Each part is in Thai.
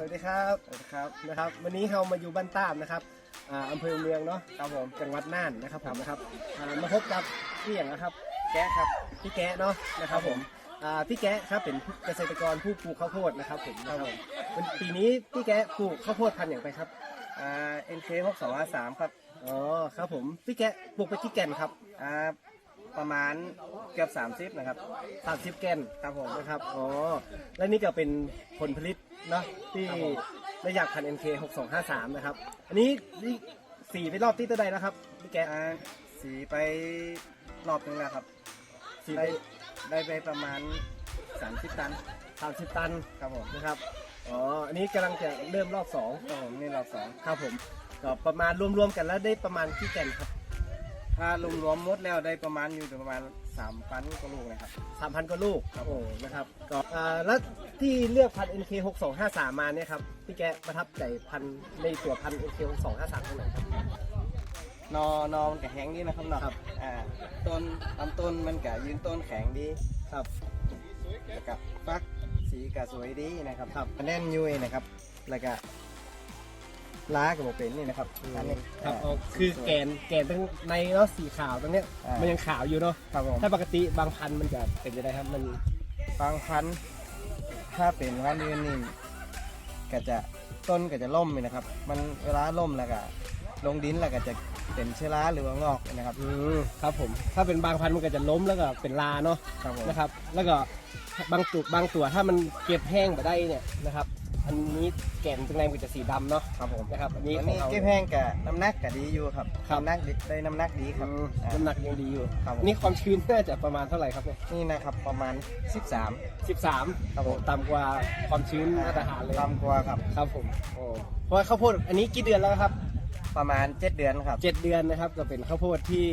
สวัสดีครับสวัสดีครับนะครับวันนี้เรามาอยู่บ้านตามนะครับอ่าอำเภอเมืองเนาะครับผมจังหวัดน่านนะครับผมนะครับอ่ามาพบกับพี่อย่างนะครับแกะครับพี่แกะเนาะนะครับผมอ่าพี่แกะครับเป็นเกษตรกรผู้ปลูกข้าวโพดนะครับผมนะครับผมวันปีนี้พี่แกะปลูกข้าวโพดพันธุ์อย่างไรครับอ่า NK หกสองห้าสามครับอ๋อครับผมพี่แกะปลูกไปกี่แก่นครับอ่าประมาณเกือบสามสิบนะครับสามสิบแก่นครับผมนะครับอ๋อและนี่ก็เป็นผลผลิตเนาะที่ได้อยากพัน NK 6253 นะครับ อันนี้นี่สีไปรอบที่ตัวใดแล้วครับพี่แกะอ่าสีไปรอบนึงแล้วครับสีไปได้ได้ไปประมาณสามสิบตันสามสิบตันครับผมนะครับอ๋ออันนี้กำลังจะเริ่มรอบสองครับผมนี่รอบสองครับผมก็ประมาณรวมๆกันแล้วได้ประมาณกี่แก่นครับ ถ้ารวมๆหมดแล้วได้ประมาณอยู่ประมาณสามพันกว่าลูกเลยครับ สามพันกว่าลูกครับโอ้นะครับก็อ่าแล้วที่เลือกพัน NK 6253มาเนี่ยครับพี่แกประทับใจพันในตัวพัน NK 6253ตรงไหนครับ นอนอมันก็แข็งดีนะครับเนาะครับ อ่าต้นลำต้นมันก็ยืนต้นแข็งดีครับ แล้วก็ฟักสีก็สวยดีนะครับครับแน่นยุยนะครับ แล้วก็ ล้ากับโมเป็นนี่นะครับอันนี้ครับาเอาคือแกนแกนตรงในเนาะสีขาวตรงเนี้ยอ่ามัมันยังขาวอยู่เนาะครับผมถ้าปกติบางพันธุ์มันจะเป็นยังไงครับมันบางพันธุ์ถ้าเป็นพันธุ์อื่นนี่ก็จะต้นก็จะล่มเลยนะครับ มันเวลาล่มแล้วก็ลงดินแล้วก็จะเป็นเชื้อราหรือว่างอกนะครับอืมครับผมถ้าเป็นบางพันธุ์มันก็จะล้มแล้วก็เป็นลาเนาะครับผมนะครับ แล้วก็บางจุดบางตัวถ้ามันเก็บแห้งมาได้เนี่ยนะครับ อันนี้แก่นตรงในมันจะสีดำเนาะครับผมนะครับอันนี้อันของนี้เรา เก็บแห้งกับน้ำหนักก็ดีอยู่ครับครับ น้ำหนักดีได้น้ำหนักดีครับอืมอ่า น้ำหนักยังดีอยู่ครับผม นี่ความชื้นน่าจะประมาณเท่าไหร่ครับเนี่ย นี่นะครับประมาณ 13 13ครับผม ต่ำกว่าความชื้นมาตรฐานเลยต่ำกว่าครับครับผมโอ้เพราะว่าข้าวโพดอันนี้กี่เดือนแล้วครับ ประมาณ 7 เดือนครับเจ็ดเดือนนะครับก็เป็นข้าวโพดที่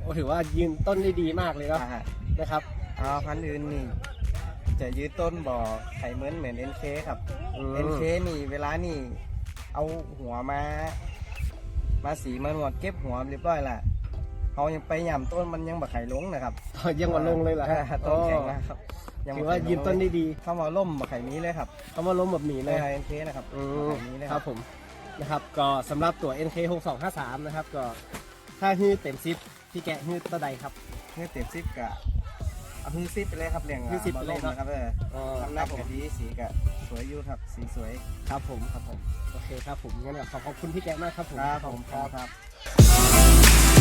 โอ้ถือว่ายืนต้นได้ดีมากเลยเนาะอ่าฮะนะครับ เอาพันธุ์อื่นนี่ จะยืดต้นบ่อไข่เหมือนเหมือน NK ครับอืม NK นี่เวลานี่ เอาหัวมา มาสีมันหมดเก็บหัวเรียบร้อยละเขายังไปย่ำต้นมันยังบักไข่ลงนะครับยังวันลงเลยเหรออ่าต้นแข็งนะครับถือว่ายืนต้นได้ดีเข้ามาล่มบักไข่นี้เลยครับเขามาล้มแบบหนีในเลย NK นะครับอืบักมไข่นี้เลยคครัรับบผมนะครับ ก็สำหรับตัว NK 6253นะครับ ก็ถ้าฮื้อเต็มซิปที่แกะฮื้อตะใดครับ เนื้อเต็มซิปกะ เอาฮือซิปไปเลยครับเรียงฮือซิปไปเลยมานะครับเอออ๋อน้ำหนักก็ดีสีกะสวยอยู่ครับสีสวยครับผมครับผมโอเคครับผมงั้นก็ขอขอบคุณพี่แกะมากครับผม ครับผมครับครับ